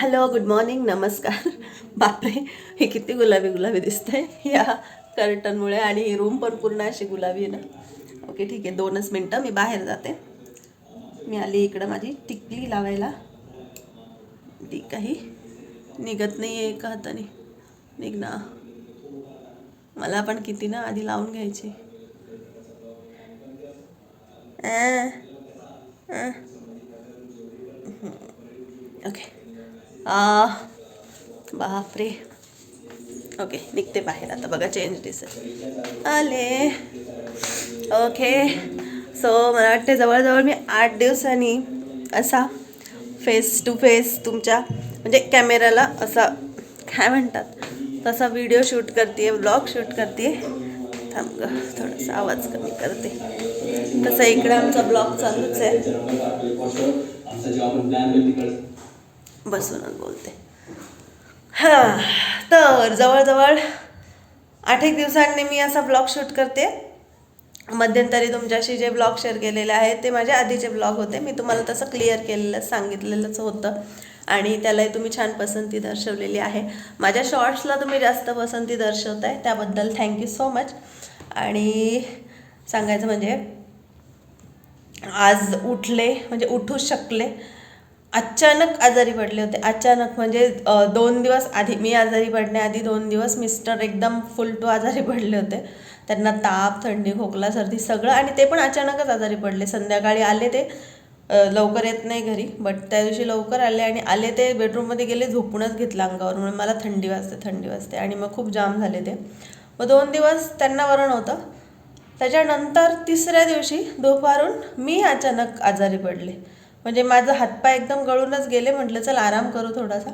Hello good morning नमस्कार. बापरे हे किती गुलाबी गुलाबी दिसतंय. या कर्टनमुळे आणि ही रूम पण पूर्ण अशी गुलाबी आहे ना. ओके ठीक आहे दोनच मिनटं मी बाहेर जाते. मी आली इकडं माझी टिकली लावायला. ती काही निघत नाही आहे एका हाताने. निघ ना. मला पण किती ना आधी लावून घ्यायची. ओके. बापरे. ओके निघते बाहेर आता. बघा चेंज दिसत. आले. ओके सो मला वाटते जवळजवळ मी आठ दिवसांनी असा फेस टू फेस तुमच्या म्हणजे कॅमेऱ्याला असा काय म्हणतात? तसा व्हिडिओ शूट करते ब्लॉग शूट करते थांब ग थोडासा आवाज कमी करते. तसं इकडे आमचा ब्लॉग चालूच आहे. बसूनच बोलते. हां तर जवळजवळ आठ एक दिवसांनी मी असा ब्लॉग शूट करते. मध्यंतरी तुमच्याशी जे ब्लॉग शेअर केलेले आहेत ते माझे आधीचे ब्लॉग होते. मी तुम्हाला तसं क्लिअर केलेलं सांगितलेलंच होतं. आणि त्यालाही तुम्ही छान पसंती दर्शवलेली आहे. माझ्या शॉर्ट्सला तुम्ही जास्त पसंती दर्शवताय त्याबद्दल थँक्यू सो मच आणि सांगायचं म्हणजे आज उठले म्हणजे उठू शकले अचानक आजारी पडले होते. अचानक म्हणजे दोन दिवस आधी मी आजारी पडण्याआधी दोन दिवस मिस्टर एकदम फुल टू आजारी पडले होते. त्यांना ताप थंडी खोकला सर्दी सगळं आणि ते पण अचानकच आजारी पडले. संध्याकाळी आले ते लवकर येत नाही घरी बट त्या दिवशी लवकर आले आणि आले ते बेडरूममध्ये गेले झोपूनच घेतलं अंगावर. म्हणून मला थंडी वाजते थंडी वाजते आणि मग खूप जाम झाले ते. मग दोन दिवस त्यांना बरं नव्हतं त्याच्यानंतर तिसऱ्या दिवशी दुपारून मी अचानक आजारी पडले. म्हणजे माझं हातपाय एकदम गळूनच गेले म्हटलं चल आराम करू थोडासा.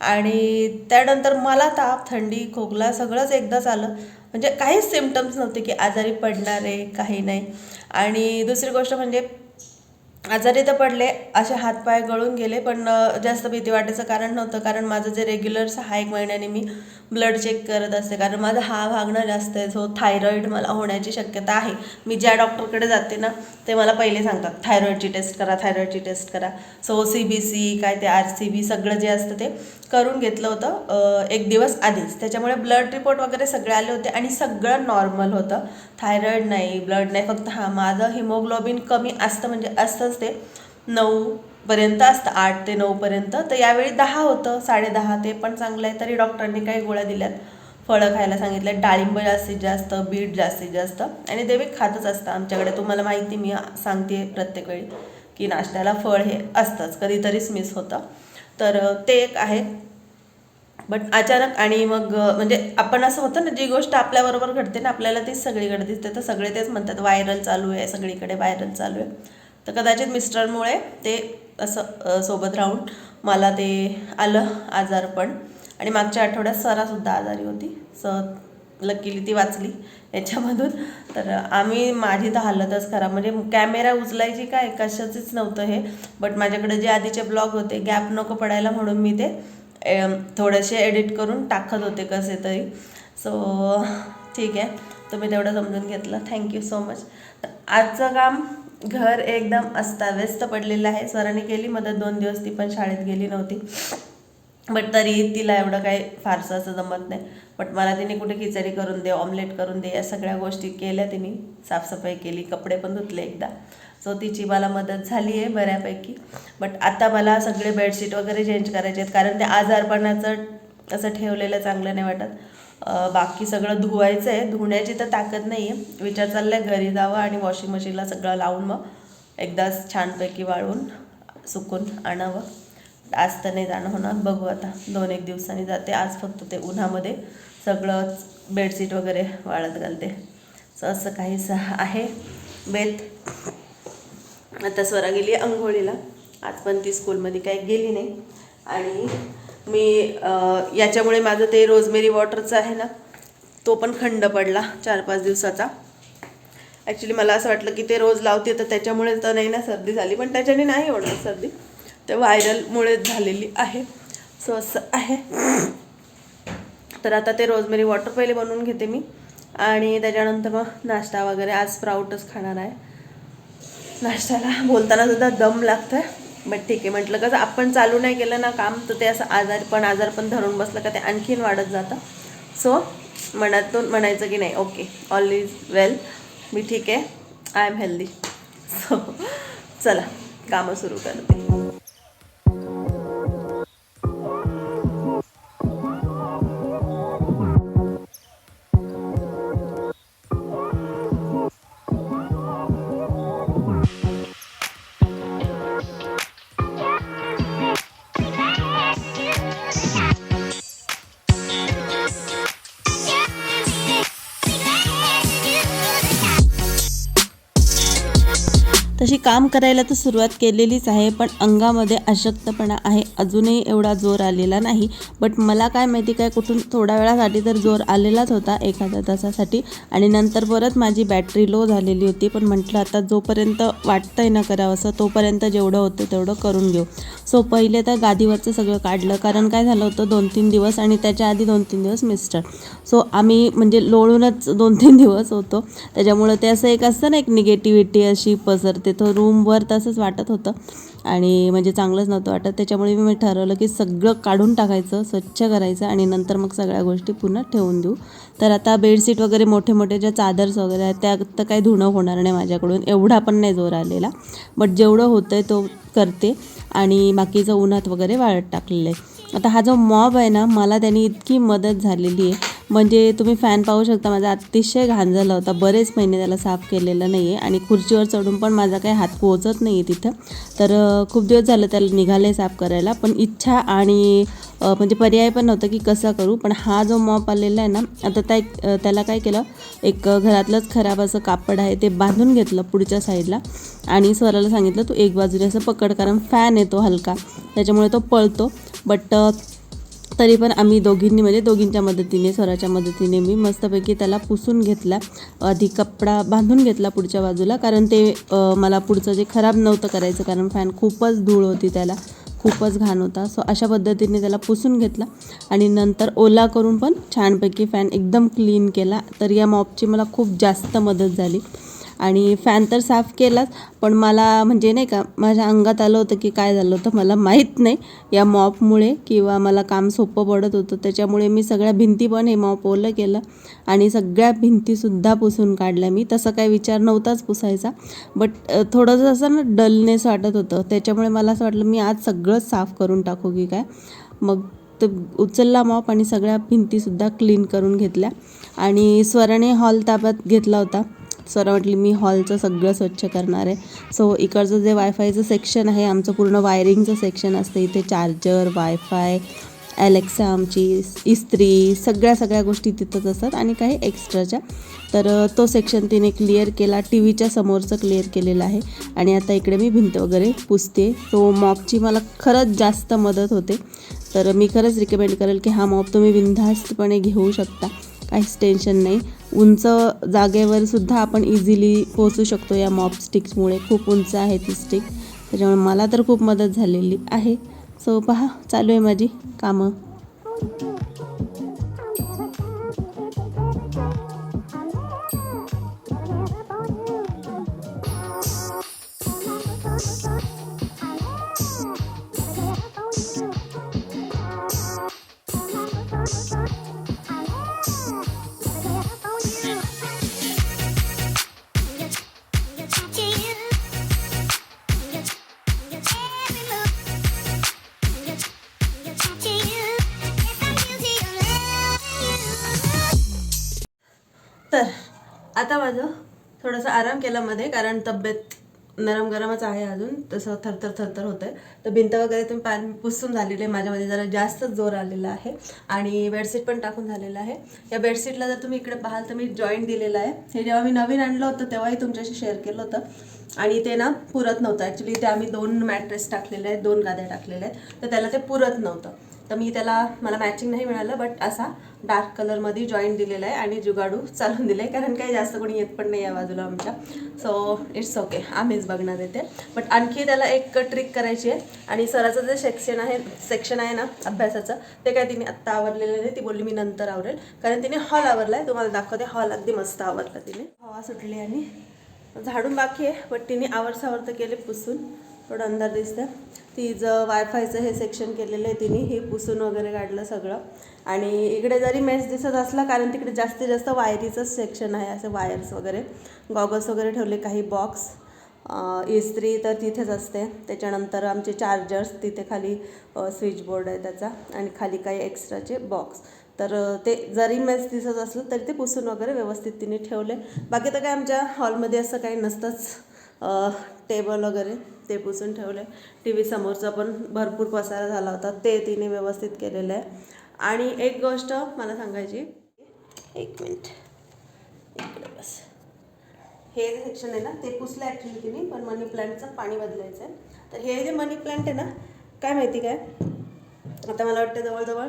आणि त्यानंतर मला ताप थंडी खोकला सगळंच एकदाच आलं. म्हणजे काहीच सिमटम्स नव्हते की आजारी पडणार आहे काही नाही. आणि दुसरी गोष्ट म्हणजे आजारी तर पडले असे हातपाय गळून गेले पण जास्त भीती वाटायचं कारण नव्हतं. कारण माझं जे रेग्युलरचं हा एक महिन्याने मी ब्लड चेक करत असते. कारण माझा हा भागणं जास्त आहे. सो थायरॉईड मला होण्याची शक्यता आहे. मी ज्या डॉक्टरकडे जाते ना ते मला पहिले सांगतात. थायरॉईडची टेस्ट करा थायरॉईडची टेस्ट करा. सो सी बी सी काय ते आर सी बी सगळं जे असतं ते करून घेतलं होतं एक दिवस आधीच. त्याच्यामुळे ब्लड रिपोर्ट वगैरे सगळे आले होते आणि सगळं नॉर्मल होतं. थायरॉईड नाही ब्लड नाही. फक्त हां माझं हिमोग्लोबिन कमी असतं म्हणजे असतंच ते. नऊ पर्यंत असतं आठ ते नऊपर्यंत तर यावेळी दहा होतं साडेदहा ते पण चांगलं आहे. तरी डॉक्टरांनी काही गोळ्या दिल्यात. फळं खायला सांगितलं डाळिंब जास्तीत जास्त बीट जास्तीत जास्त. आणि देवी खातच असतं आमच्याकडे. तुम्हाला माहिती मी सांगते प्रत्येक वेळी की नाश्त्याला फळ हे असतंच. कधीतरीच मिस होतं. तर ते एक आहे. बट अचानक आणि मग म्हणजे आपण असं होतं ना जी गोष्ट आपल्याबरोबर घडते ना आपल्याला तीच सगळीकडे दिसते. तर सगळे तेच म्हणतात व्हायरल चालू आहे सगळीकडे व्हायरल चालू आहे. तर कदाचित मिस्टरमुळे ते असं सोबत राहून मला ते आलं आजारपण आणि मागच्या आठवड्यात सरासुद्धा आजारी होती. स लकीली ती वाचली याच्यामधून. तर आम्ही माझी तर हालतच खरा म्हणजे कॅमेरा उचलायची काय? कशाचंच नव्हतं हे. बट माझ्याकडे जे आधीचे ब्लॉग होते गॅप नको पडायला म्हणून मी ते थोडेसे एडिट करून टाकत होते कसे तरी. सो ठीक आहे. तुम्ही तेवढं समजून घेतलं. थँक्यू सो मच आजचं काम घर एकदम अस्ताव्यस्त पडलेलं आहे. स्वराने केली मदत दोन दिवस ती पण शाळेत गेली नव्हती. बट तरी तिला एवढं काही फारसं असं जमत नाही. बट मला तिने कुठे खिचडी करून दे ऑमलेट करून दे या सगळ्या गोष्टी केल्या तिने. साफसफाई केली कपडे पण धुतले एकदा. सो तिची मला मदत झाली आहे बऱ्यापैकी. बट आता मला सगळे बेडशीट वगैरे चेंज करायचे आहेत. कारण ते आजारपणाचं असं ठेवलेलं चांगलं नाही वाटत. बाकी सगळं धुवायचं आहे धुण्याची तर ताकद नाही आहे विचार चाललाय घरी जावं आणि वॉशिंग मशीनला सगळं लावून मग एकदाच छानपैकी वाळून सुकून आणावं. आज तर नाही जाणं होणार. बघू आता. दोन एक दिवसांनी जाते. आज फक्त ते उन्हामध्ये सगळं बेडशीट वगैरे वाळत घालते. सो असं काहीसं आहे. बेत. आता स्वरा गेली आंघोळीला आज पण ती स्कूलमध्ये काही गेली नाही. आणि मी याच्यामुळे माझं ते रोजमेरी वॉटरचं आहे ना तो पण खंड पडला चार पाच दिवसाचा. ॲक्च्युली मला असं वाटलं की ते रोज लावते तर त्याच्यामुळे तर नाही ना सर्दी झाली पण त्याच्याने नाही होणार सर्दी. ते व्हायरलमुळेच झालेली आहे. सो असं आहे. तर आता ते रोजमेरी वॉटर पहिले बनवून घेते मी. आणि त्याच्यानंतर मग नाश्ता वगैरे आज स्प्राऊटच खाणार आहे. नाश्त्याला बोलताना सुद्धा दम आहे बट ठीक आहे म्हटलं कसं आपण चालू नाही केलं ना काम तर ते असं आजार पण आजार पण धरून बसलं का ते आणखीन वाढत जातं. सो मनातून म्हणायचं की नाही ओके ऑल इज वेल मी ठीक आहे आय एम हेल्दी सो चला कामं सुरू करते. काम करायला तर सुरुवात केलेलीच आहे पण अंगामध्ये अशक्तपणा आहे. अजूनही एवढा जोर आलेला नाही. बट मला काय माहिती काय कुठून थोड्या वेळासाठी तर जोर आलेलाच होता एखाद्या तासासाठी. आणि नंतर परत माझी बॅटरी लो झालेली होती. पण म्हटलं आता जोपर्यंत वाटतंय ना करावं असं तोपर्यंत जेवढं होतं तेवढं करून घेऊ. सो पहिले तर गादीवरचं सगळं काढलं. कारण काय झालं होतं दोन तीन दिवस आणि त्याच्या आधी दोन तीन दिवस मिस्टर सो आम्ही म्हणजे लोळूनच दोन तीन दिवस होतो. त्याच्यामुळं ते असं एक असतं ना एक निगेटिव्हिटी अशी पसरते. तो रूमवर तसंच वाटत होतं. आणि म्हणजे चांगलंच नव्हतं वाटत. त्याच्यामुळे मी ठरवलं की सगळं काढून टाकायचं स्वच्छ करायचं आणि नंतर मग सगळ्या गोष्टी पुन्हा ठेवून देऊ. तर आता बेडशीट वगैरे मोठे मोठे ज्या चादर्स वगैरे आहेत त्या तर काही धुणं होणार नाही माझ्याकडून. एवढा पण नाही जोर आलेला. बट जेवढं होतं आहे तो करते. आणि बाकीचं उन्हात वगैरे वाळत टाकलेलं आहे. आता हा जो मॉब आहे ना मला त्याने इतकी मदत झालेली आहे. म्हणजे तुम्ही फॅन पाहू शकता माझा अतिशय घाण झाला होता. बरेच महिने त्याला साफ केलेलं नाही आहे आणि खुर्चीवर चढून पण माझा काही हात पोहोचत नाही आहे तिथं. तर खूप दिवस झालं त्याला निघाले साफ करायला. पण इच्छा आणि म्हणजे पर्याय पण नव्हता की कसा करू. पण हा जो मॉप आलेला आहे ना आता त्या त्याला काय केलं एक घरातलंच खराब असं कापड आहे ते बांधून घेतलं पुढच्या साईडला. आणि स्वराला सांगितलं तू एक बाजूने असं पकड कारण फॅन येतो हलका. त्याच्यामुळे तो पळतो. बट तरी पण आम्ही दोघींनी म्हणजे दोघींच्या मदतीने स्वराच्या मदतीने मी मस्तपैकी त्याला पुसून घेतला. आधी कपडा बांधून घेतला पुढच्या बाजूला कारण ते मला पुढचं जे खराब नव्हतं करायचं कारण फॅन खूपच धूळ होती त्याला खूपच घाण होता. सो अशा पद्धतीने त्याला पुसून घेतला. आणि नंतर ओला करून पण छानपैकी फॅन एकदम क्लीन केला. तर या मॉपची मला खूप जास्त मदत झाली. आणि फॅन तर साफ केलाच पण मला म्हणजे नाही का माझ्या अंगात आलं होतं की काय झालं होतं मला माहीत नाही. या मॉपमुळे किंवा मला काम सोपं पडत होतं त्याच्यामुळे मी सगळ्या भिंती पण हे मॉप ओलं केलं आणि सगळ्या भिंतीसुद्धा पुसून काढल्या मी. तसं काही विचार नव्हताच पुसायचा बट थोडंसं असं ना डलनेस वाटत होतं. त्याच्यामुळे मला असं वाटलं मी आज सगळंच साफ करून टाकू की काय? मग तर उचलला मॉप आणि सगळ्या भिंतीसुद्धा क्लीन करून घेतल्या. आणि स्वराने हॉल ताब्यात घेतला होता. सर म्हटली मी हॉलचं सगळं स्वच्छ करणार आहे. सो इकडचं जे वायफायचं सेक्शन आहे आमचं पूर्ण वायरिंगचं सेक्शन असतं. इथे चार्जर वायफाय ॲलेक्सा आमची इस्त्री सगळ्या सगळ्या गोष्टी तिथंच असतात आणि काही एक्स्ट्राच्या तर तो सेक्शन तिने क्लिअर केला टी व्हीच्या समोरचं क्लिअर केलेलं आहे. आणि आता इकडे मी भिंत वगैरे पुसते. तो मॉपची मला खरंच जास्त मदत होते. तर मी खरंच रिकमेंड करेल की हा मॉप तुम्ही बिनधास्तपणे घेऊ शकता. काहीच टेन्शन नाही. उंच जागेवर सुद्धा आपण इझिली पोहोचू शकतो या मॉप स्टिक्समुळे खूप उंच आहे ती स्टिक त्याच्यामुळे मला तर खूप मदत झालेली आहे. सो पहा चालू आहे माझी कामं. आता माझं थोडासा आराम केला मध्ये कारण तब्येत नरम गरमच आहे अजून तसं थरथर थरथर होतं आहे तर भिंत वगैरे तुम्ही पाणी पुसून झालेली आहे माझ्यामध्ये जरा जास्तच जोर आलेला आहे. आणि बेडशीट पण टाकून झालेलं आहे. या बेडशीटला जर तुम्ही इकडे पाहाल तर मी जॉईंट दिलेलं आहे. हे जेव्हा मी नवीन आणलं होतं तेव्हाही तुमच्याशी शेअर केलं होतं. आणि ते ना पुरत नव्हतं. ॲक्च्युली ते आम्ही दोन मॅट्रेस टाकलेले आहेत दोन गाद्या टाकलेल्या आहेत. तर त्याला ते पुरत नव्हतं. तर मी त्याला मला मॅचिंग नाही मिळालं बट असा डार्क कलरमध्ये जॉईंट दिलेला आहे आणि जुगाडू चालून दिलं आहे कारण काही जास्त कोणी येत पण नाही या बाजूला आमच्या. सो इट्स ओके आम्हीच बघणार येते बट आणखी त्याला एक ट्रिक करायची आहे. आणि सराचं जे सेक्शन आहे सेक्शन आहे ना अभ्यासाचं ते काय तिने आत्ता आवरलेलं नाही. ती बोलली मी नंतर आवरेल. कारण तिने हॉल आवरला आहे तुम्हाला दाखवते हॉल अगदी मस्त आवरला तिने. हवा सुटली आणि झाडून बाकी आहे बट तिने आवरसावर तर केले पुसून. थोडं अंधार दिसतं तिचं वायफायचं हे सेक्शन केलेलं आहे तिने हे पुसून वगैरे काढलं सगळं. आणि इकडे जरी मेस दिसत असला कारण तिकडे जास्तीत जास्त वायरीचंच सेक्शन आहे असे वायर्स वगैरे. गॉगल्स वगैरे ठेवले काही बॉक्स इस्त्री e तर तिथेच असते. त्याच्यानंतर आमचे चार्जर्स तिथे खाली स्विच बोर्ड आहे त्याचा आणि खाली काही एक्स्ट्राचे बॉक्स तर ते जरी मेस दिसत असलं तरी ते पुसून वगैरे व्यवस्थित तिने ठेवले. बाकी तर काय आमच्या हॉलमध्ये असं काही नसतंच. टेबल वगैरे ते पुसून ठेवले. टी व्ही समोरचा पण भरपूर पसारा झाला होता. ते तिने व्यवस्थित केलेलं आहे. आणि एक गोष्ट मला सांगायची. एक मिनिट इकडे बस. हे जे सेक्शन आहे ना ते पुसलं ॲक्च्युली तिने पण मनी प्लांटचं पाणी बदलायचं आहे तर हे जे मनी प्लांट आहे ना काय माहिती काय? आता मला वाटतं जवळजवळ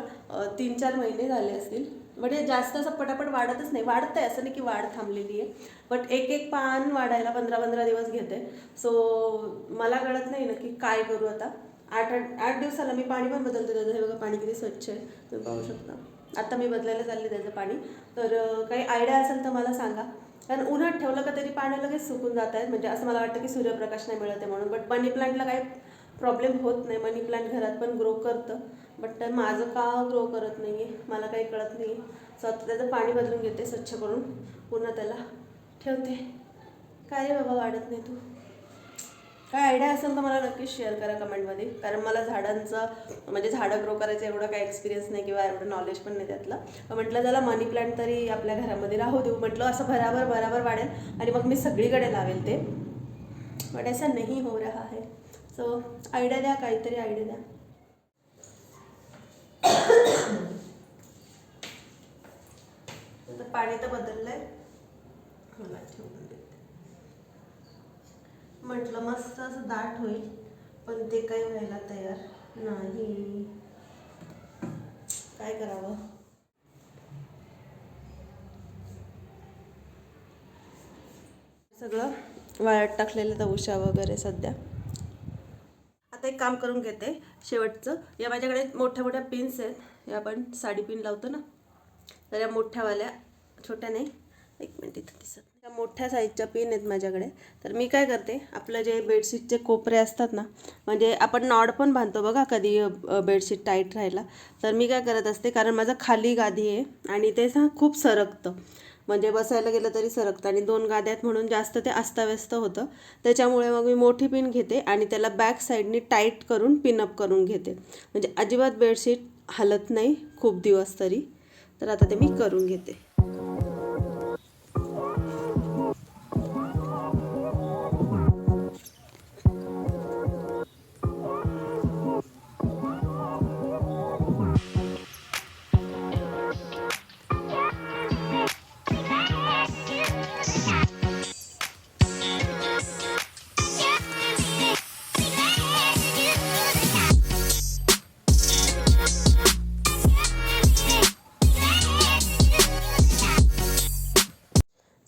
तीन चार महिने झाले असतील. म्हणजे जास्त असं पटापट वाढतच नाही. वाढतं आहे असं नाही की वाढ थांबलेली आहे. बट एक एक पान वाढायला पंधरा पंधरा दिवस घेते. सो मला कळत नाही ना की काय करू आता. आठ आठ आठ दिवसाला मी पाणी पण बदलते. त्याचं हे बघा पाणी किती स्वच्छ आहे. तुम्ही पाहू शकता. आता मी बदलायला चालले त्याचं पाणी. तर काही आयडिया असेल तर मला सांगा. कारण उन्हात ठेवलं का तरी पाणी लगेच सुकून जात आहेत म्हणजे असं मला वाटतं की सूर्यप्रकाश नाही मिळत आहे म्हणून. बट मनी प्लांटला काही प्रॉब्लेम होत नाही. मनी प्लांट घरात पण ग्रो करतं. बट माझं का ग्रो करत नाही आहे मला काही कळत नाही सो आता त्याचं पाणी बदलून घेते स्वच्छ करून. पुन्हा त्याला ठेवते. काय रे बाबा वाढत नाही तू? काय आयडिया असेल तर मला नक्कीच शेअर करा कमेंटमध्ये कारण मला झाडांचं म्हणजे झाडं ग्रो करायचं एवढं काय एक्सपिरियन्स नाही किंवा एवढं नॉलेज पण नाही त्यातलं. म्हटलं त्याला मनी प्लांट तरी आपल्या घरामध्ये राहू देऊ. म्हटलं असं भराभर भराभर वाढेल. आणि मग मी सगळीकडे लावेल ते. बट ऐसा नाही हो रहा है सो आयडिया द्या काहीतरी आयडिया द्या. आता पाणी तर बदललंय. मला ठेवून देते. म्हटलं मस्त असं दाट होईल पण ते काही व्हायला तयार नाही. काय करावं? सगळं वाळत टाकलेलं तवशा वगैरे सध्या. एक काम करून घेते शेवटचं. या माझ्याकडे मोठ्या मोठ्या पिन्स आहेत. या आपण साडी पिन लावतो ना? तर या मोठ्यावाल्या छोट्या नाही एक मिनिट इथं दिसत या मोठ्या साईजच्या पिन आहेत माझ्याकडे. तर मी काय करते आपलं जे बेडशीटचे कोपरे असतात ना म्हणजे आपण नॉड पण बांधतो बघा कधी बेडशीट टाईट राहिला तर मी काय करत असते कारण माझं खाली गादी आहे आणि ते ना खूप सरकतं. म्हणजे बसायला गेलं तरी सरकतं. आणि दोन गाद्यात म्हणून जास्त ते अस्ताव्यस्त होतं. त्याच्यामुळे मग मी मोठी पिन घेते आणि त्याला बॅक साईडनी टाईट करून पिनअप करून घेते. म्हणजे अजिबात बेडशीट हलत नाही खूप दिवस तरी. तर आता ते मी करून घेते.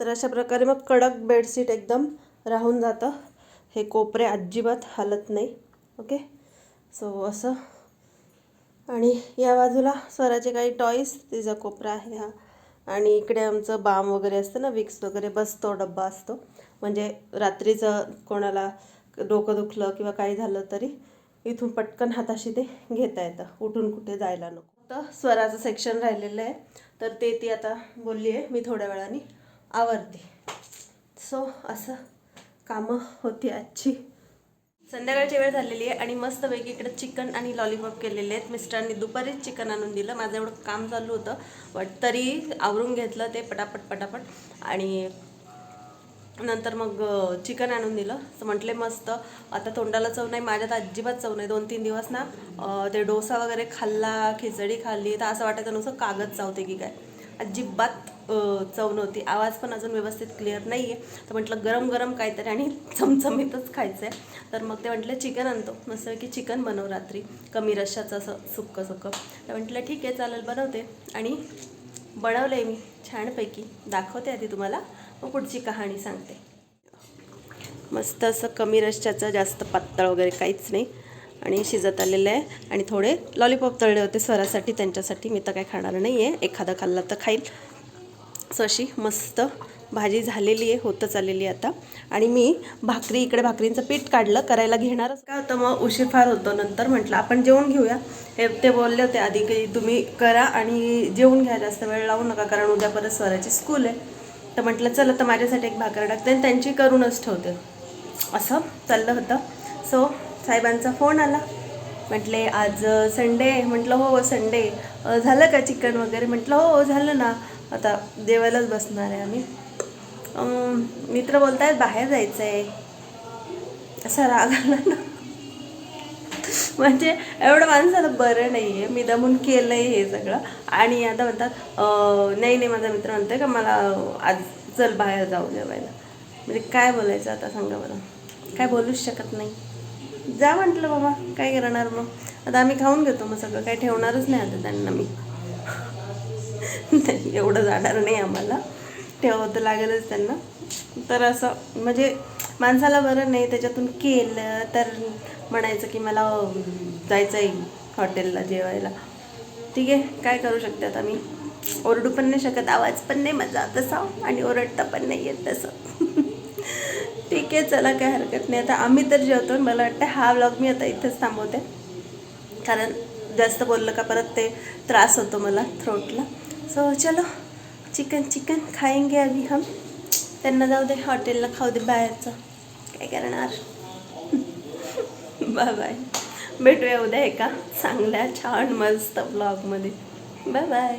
तर अशा प्रकारे मग कडक बेडशीट एकदम राहून जातं. हे कोपरे अजिबात हालत नाही. ओके? सो असं. आणि या बाजूला स्वराचे काही टॉईस तिचा कोपरा आहे हा. आणि इकडे आमचं बाम वगैरे असतं ना विक्स वगैरे बसतो डब्बा असतो. म्हणजे रात्रीचं कोणाला डोकं दुखलं किंवा काही झालं तरी इथून पटकन हाताशी ते घेता येतं. उठून कुठे जायला नको. तर स्वराचं सेक्शन राहिलेलं आहे. तर ते ती आता बोलली आहे. मी थोड्या वेळाने आवरते सो असं कामं होती आजची. संध्याकाळची वेळ झालेली आहे आणि मस्तपैकी इकडे चिकन आणि लॉलीपॉप केलेले आहेत. मिस्टरांनी दुपारीच चिकन आणून दिलं. माझं एवढं काम चालू होतं. बट तरी आवरून घेतलं ते पटापट पटापट. आणि नंतर मग चिकन आणून दिलं. तर म्हटले मस्त. आता तोंडाला चव नाही माझ्यात अजिबात चव नाही. दोन तीन दिवस ना ते डोसा वगैरे खाल्ला खिचडी खाल्ली तर असं वाटायचं नुसतं कागद चावते की काय. अजिबात चव नव्हती. आवाज पण अजून व्यवस्थित क्लिअर नाही आहे तर म्हटलं गरम गरम काहीतरी आणि चमचमीतच खायचं आहे तर मग ते म्हटलं चिकन आणतो. मस्त की चिकन बनव रात्री. कमी रश्याचं असं सुक्कं सुक्कं. तर म्हटलं ठीक आहे चालेल बनवते. आणि बनवलं आहे मी छानपैकी. दाखवते आधी तुम्हाला. मग पुढची कहाणी सांगते. मस्त असं कमी रश्श्याचं जास्त पातळ वगैरे काहीच नाही. आणि शिजत आलेलं आहे. आणि थोडे लॉलीपॉप तळले होते स्वरासाठी. त्यांच्यासाठी मी तर काय खाणार नाही आहे एखादा खाल्ला तर खाईल अशी मस्त भाजी झालेली आहे होतच आलेली आता. आणि मी भाकरी इकडे भाकरींचं पीठ काढलं करायला घेणारच काय होतं मग उशीर फार होतो नंतर म्हटलं आपण जेवण घेऊया. हे ते बोलले होते आधी की तुम्ही करा आणि जेवून घ्या जास्त वेळ लावू नका कारण उद्या परत स्वराची स्कूल आहे. तर म्हटलं चला तर माझ्यासाठी एक भाकर टाकते आणि त्यांची करूनच ठेवते. असं चाललं होतं. सो साहेबांचा फोन आला. म्हटले आज संडे म्हटलं हो, हो संडे झालं का चिकन वगैरे? म्हटलं हो, हो झालं ना. आता जेवायलाच बसणार आहे आम्ही. मित्र बोलत आहेत बाहेर जायचं आहे असा राग आला ना. म्हणजे एवढं माणसाला बरं नाही आहे मी दमून केलं आहे हे सगळं. आणि आता म्हणतात नाही नाही माझा मित्र म्हणतो का मला आज चल बाहेर जाऊ जेवायला. म्हणजे काय बोलायचं आता सांगा बरं. काय बोलूच शकत नाही. जा म्हटलं बाबा काय करणार मग? आता आम्ही खाऊन घेतो मग सगळं. काही ठेवणारच नाही आता त्यांना मी. नाही एवढं जाणार नाही आम्हाला. ठेवावं तर लागेलच त्यांना. तर असं म्हणजे माणसाला बरं नाही त्याच्यातून केलं तर म्हणायचं की मला जायचं आहे हॉटेलला जेवायला. ठीक आहे काय करू शकते आता मी? ओरडू पण नाही शकत आवाज पण नाही माझा तसा आणि ओरडता पण नाही येत तसं. ठीक आहे चला काय हरकत नाही. आता आम्ही तर जेवतो मला वाटतं हा व्लॉग मी आता इथेच थांबवते. कारण जास्त बोललं का परत ते त्रास होतो मला थ्रोटला सो चलो. चिकन चिकन खाएंगे अभी हम. त्यांना जाऊ दे. हॉटेलला खाऊ दे बाहेरचं. काय करणार? बाय बाय भेटूया उद्या एका चांगल्या छान मस्त ब्लॉगमध्ये बाय बाय